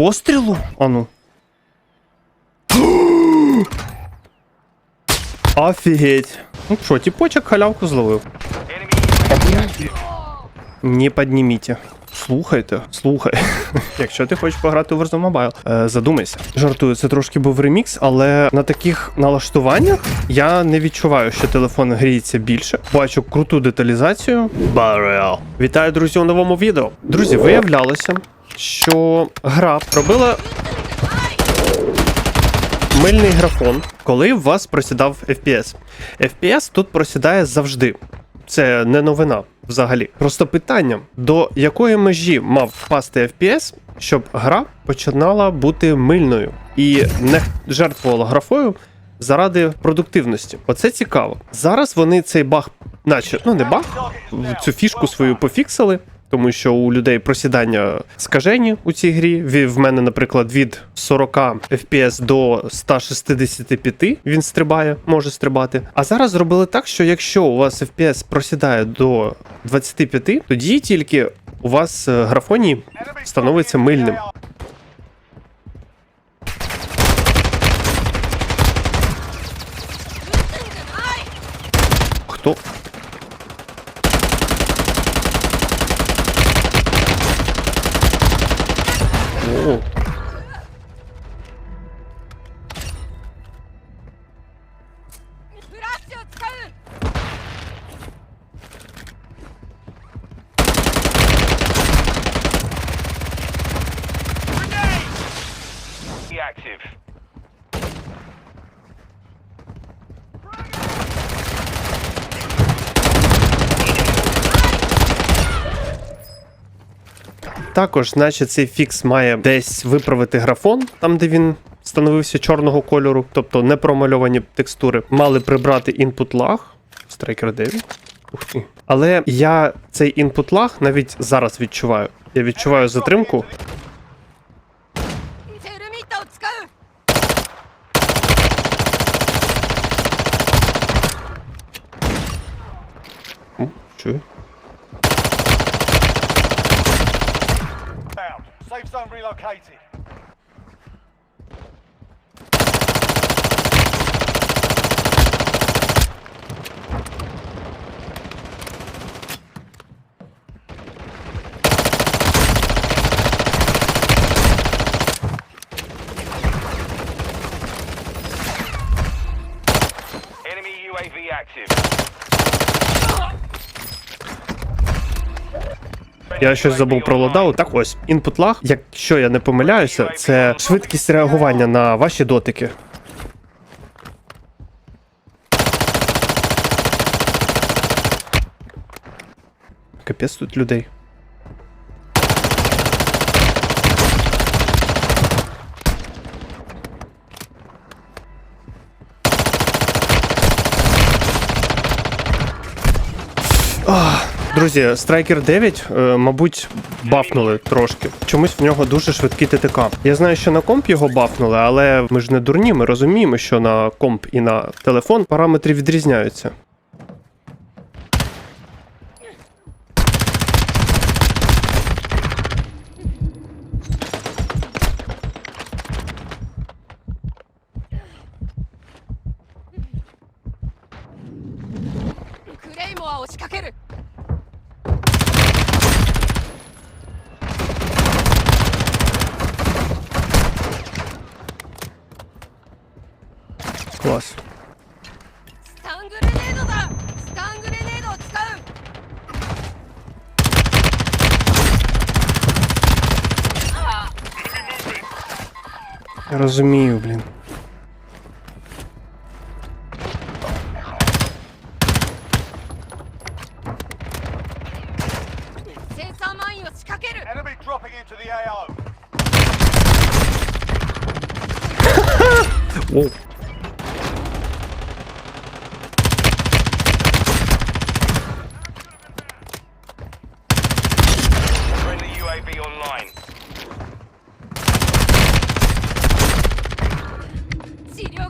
пострілу? Ану. Офігеть. Ну що, тіпочок халявку зловив. Не підніміть. Слухайте, слухай. Якщо ти хочеш пограти в Warzone Mobile, е, задумайся. Жартую, це трошки був ремікс, але на таких налаштуваннях я не відчуваю, що телефон гріється більше. Бачу круту деталізацію. Barrel. Вітаю, друзі, у новому відео. Друзі, виявлялося, що гра робила мильний графон, коли у вас просідав FPS. FPS тут просідає завжди. Це не новина взагалі. Просто питання: до якої межі мав впасти FPS, щоб гра починала бути мильною і не жертвувала графою заради продуктивності. Оце цікаво. Зараз вони цей баг, наче ну не баг, цю фішку свою пофіксили. Тому що у людей просідання скажені у цій грі. В мене, наприклад, від 40 FPS до 165 він стрибає, може стрибати. А зараз зробили так, що якщо у вас FPS просідає до 25, тоді тільки у вас е, графоній становиться мильним. Хто? Також, значить, цей фікс має десь виправити графон, там де він становився чорного кольору, тобто непромальовані текстури. Мали прибрати інпут лаг. в Страйкер 9. Ух ти. Але я цей інпут лаг навіть зараз відчуваю. Я відчуваю затримку. Чую. Zone relocated. Enemy UAV active. Я щось забув про лодау. Так ось, input lag, якщо я не помиляюся, це швидкість реагування на ваші дотики. Капець тут людей. Друзі, Striker 9, е, мабуть, бафнули трошки. Чомусь в нього дуже швидкий ТТК. Я знаю, що на комп його бафнули, але ми ж не дурні, ми розуміємо, що на комп і на телефон параметри відрізняються.「Класс. スタングレネードだスタングレネードを使う Я розумію, блін. Enemy dropping into the AO. Whoa.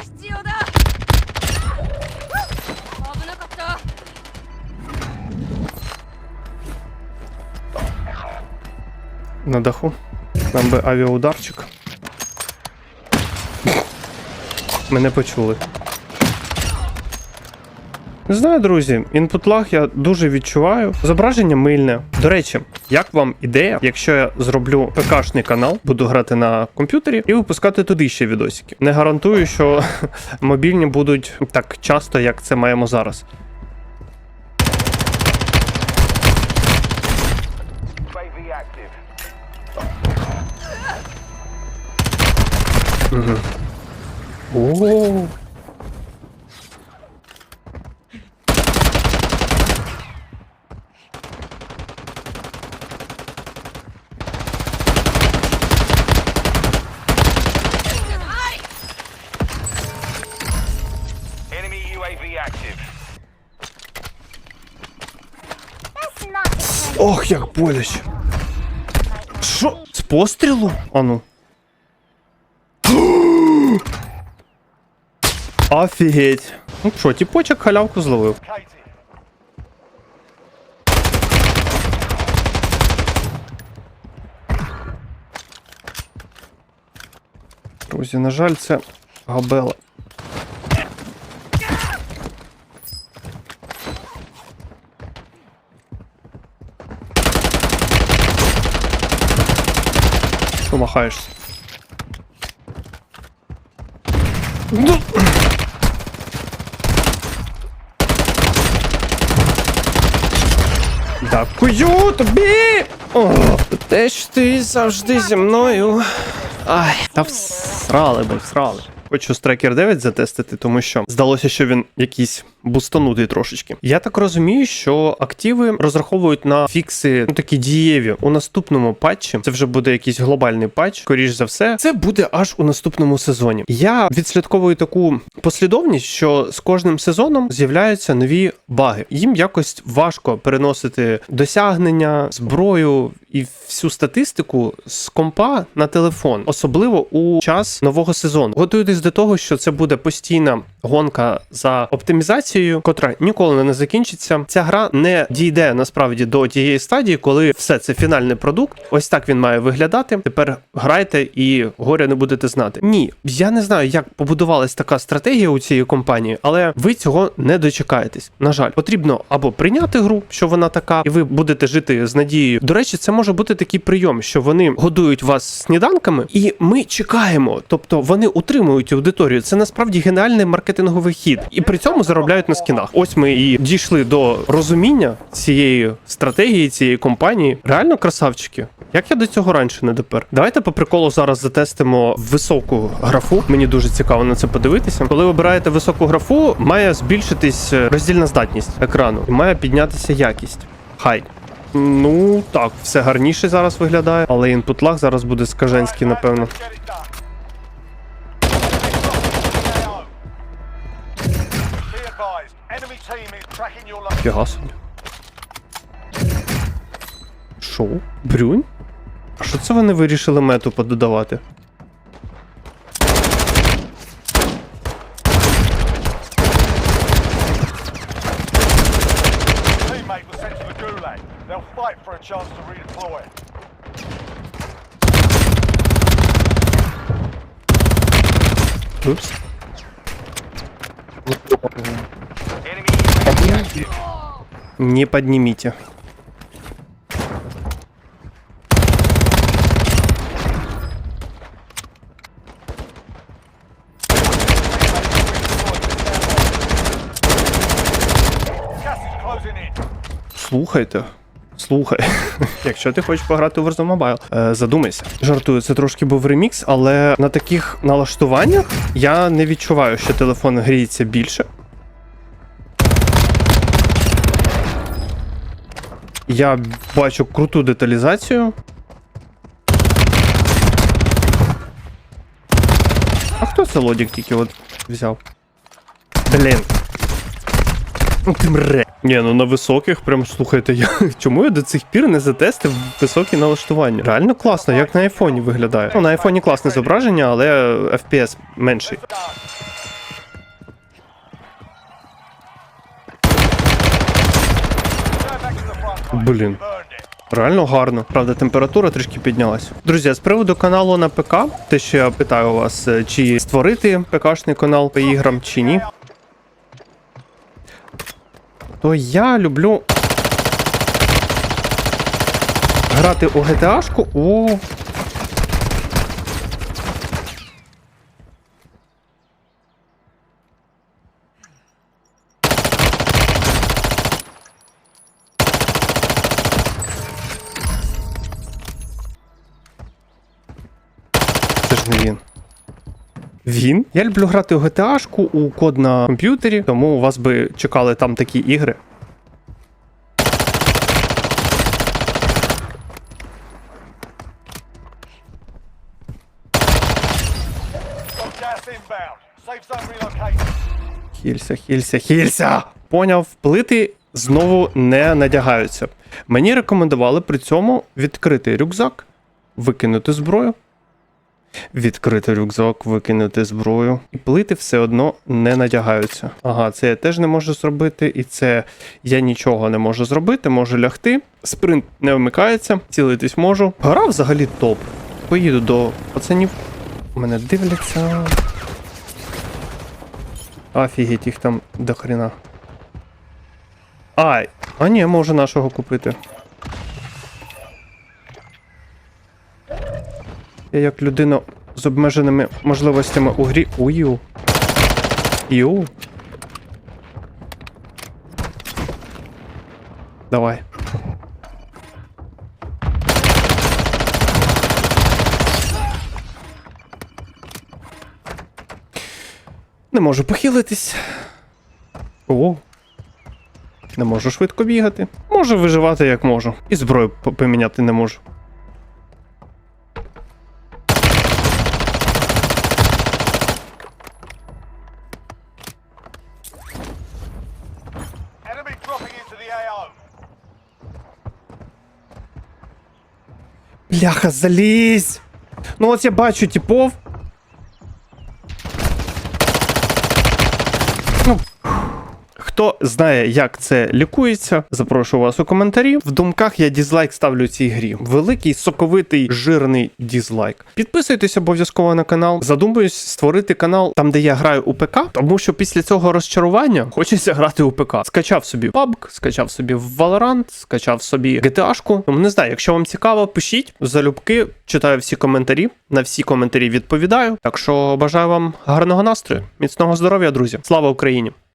必要だ危なかった На даху. Нам би авіаударчик. Мене почули. Не знаю, друзі, інпут лаг я дуже відчуваю. Зображення мильне. До речі, як вам ідея, якщо я зроблю ПКшний канал, буду грати на комп'ютері і випускати туди ще відосики. Не гарантую, що мобільні будуть так часто, як це маємо зараз. О. як боляче. Що? З пострілу? Ану. Офігеть. Ну що, тіпочок халявку зловив. Друзі, на жаль, це габела. Що махаєшся? Дякую тобі! О, те ж ти завжди зі мною. Ай, та всрали би, всрали. Хочу Striker 9 затестити, тому що здалося, що він якийсь бустанутий трошечки. Я так розумію, що активи розраховують на фікси ну, такі дієві у наступному патчі. Це вже буде якийсь глобальний патч. Скоріш за все, це буде аж у наступному сезоні. Я відслідковую таку послідовність, що з кожним сезоном з'являються нові баги. Їм якось важко переносити досягнення, зброю і всю статистику з компа на телефон, особливо у час нового сезону. Готуйтесь до того, що це буде постійна гонка за оптимізацією, котра ніколи не закінчиться. Ця гра не дійде насправді до тієї стадії, коли все це фінальний продукт. Ось так він має виглядати. Тепер грайте і горя не будете знати. Ні, я не знаю, як побудувалась така стратегія у цієї компанії, але ви цього не дочекаєтесь. На жаль, потрібно або прийняти гру, що вона така, і ви будете жити з надією. До речі, це може бути такий прийом, що вони годують вас сніданками, і ми чекаємо. Тобто вони утримують аудиторію. Це насправді геніальний маркетинговий хід, і при цьому заробляють на скінах. Ось ми і дійшли до розуміння цієї стратегії, цієї компанії. Реально красавчики. Як я до цього раніше не допер? Давайте по приколу зараз затестимо високу графу. Мені дуже цікаво на це подивитися. Коли обираєте високу графу, має збільшитись е, роздільна здатність екрану і має піднятися якість. Хай. Ну так, все гарніше зараз виглядає, але інпут лаг зараз буде скаженський, напевно. Фіга собі. Шо? Брюнь? А що це вони вирішили мету пододавати? Teammate Не поднимите. Слухайте. Слухай, якщо ти хочеш пограти у Warzone Mobile, е, задумайся. Жартую, це трошки був ремікс, але на таких налаштуваннях я не відчуваю, що телефон гріється більше. Я бачу круту деталізацію. А хто це лодік тільки от взяв? Блін. Ну ти мре. Ні, ну на високих, прям слухайте, я чому я до цих пір не затестив високі налаштування? Реально класно, як на айфоні виглядає. Ну, на айфоні класне зображення, але FPS менший. Блін. Реально гарно. Правда, температура трішки піднялась. Друзі, з приводу каналу на ПК, те, що я питаю вас, е, чи створити ПКшний канал по іграм, чи ні. То я люблю грати у GTA-шку. О, ж не він. Він? Я люблю грати у GTA-шку у код на комп'ютері, тому у вас би чекали там такі ігри. Хілься, хілься, хілься! Поняв, плити знову не надягаються. Мені рекомендували при цьому відкрити рюкзак, викинути зброю. Відкрити рюкзак, викинути зброю. І плити все одно не надягаються. Ага, це я теж не можу зробити, і це я нічого не можу зробити, можу лягти. Спринт не вмикається, цілитись можу. Гра взагалі топ. Поїду до пацанів. Мене дивляться. Офігеть, їх там до хрена. Ай! А ні, можу нашого купити. Я як людина з обмеженими можливостями у грі. Ую. Ю. Давай. Не можу похилитись. О. Не можу швидко бігати. Можу виживати як можу. І зброю поміняти не можу. Бляха, залізь! Ну от я бачу типов. Ну, Хто знає, як це лікується, запрошую вас у коментарі. В думках я дізлайк ставлю цій грі. Великий, соковитий, жирний дізлайк. Підписуйтесь обов'язково на канал. Задумуюсь створити канал там, де я граю у ПК, тому що після цього розчарування хочеться грати у ПК. Скачав собі PUBG, скачав собі Valorant, скачав собі GTA-шку. Ну, не знаю, якщо вам цікаво, пишіть залюбки, читаю всі коментарі. На всі коментарі відповідаю. Так що бажаю вам гарного настрою, міцного здоров'я, друзі. Слава Україні!